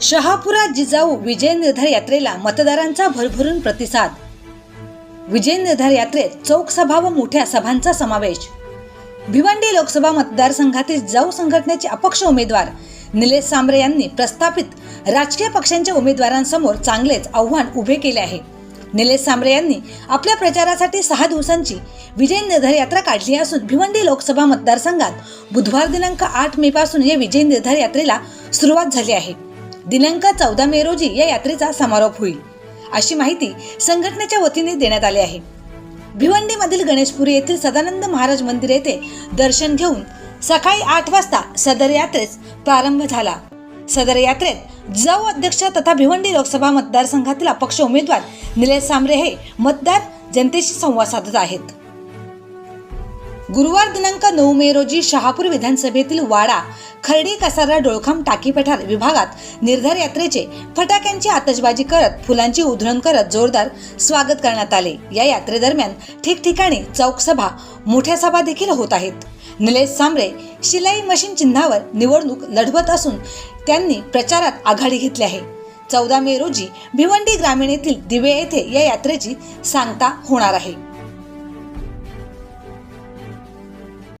शहापुरात जिजाऊ विजय निर्धार यात्रेला मतदारांचा भरभरून प्रतिसाद. विजय निर्धार यात्रेत चौक सभा व मोठ्या सभांचा समावेश. भिवंडी लोकसभा मतदारसंघातील जाऊ संघटनेचे अपक्ष उमेदवार निलेश सांबरे यांनी प्रस्थापित राजकीय पक्षांच्या उमेदवारांसमोर चांगलेच आव्हान उभे केले आहे. निलेश सांबरे यांनी आपल्या प्रचारासाठी सहा दिवसांची विजय निर्धार यात्रा काढली असून भिवंडी लोकसभा मतदारसंघात बुधवार दिनांक आठ मे पासून या विजय निर्धार यात्रेला सुरुवात झाली आहे. दिनांक चौदा मे रोजी या यात्रेचा समारोप होईल. अशी माहिती संघटनेच्या वतीने देण्यात आली आहे. भिवंडीमधील गणेशपुरी येथील सदानंद महाराज मंदिर येथे दर्शन घेऊन सकाळी आठ वाजता सदर यात्रेस प्रारंभ झाला. सदर यात्रेत जाऊ अध्यक्ष तथा भिवंडी लोकसभा मतदारसंघातील अपक्ष उमेदवार निलेश सांबरे हे मतदार जनतेशी संवाद साधत आहेत. गुरुवार दिनांक नऊ मे रोजी शहापूर विधानसभेतील वाडा खर्डी कसारा डोळखाम टाकी पठार विभागात निर्धार यात्रेचे फटाक्यांची आतषबाजी करत फुलांची उधळण करत जोरदार स्वागत करण्यात आले. या यात्रेदरम्यान ठिकठिकाणी चौक सभा मोठ्या सभा देखील होत आहेत. निलेश सांबरे शिलाई मशीन चिन्हावर निवडणूक लढवत असून त्यांनी प्रचारात आघाडी घेतली आहे. चौदा मे रोजी भिवंडी ग्रामीण येथील दिवे येथे या यात्रेची सांगता होणार आहे.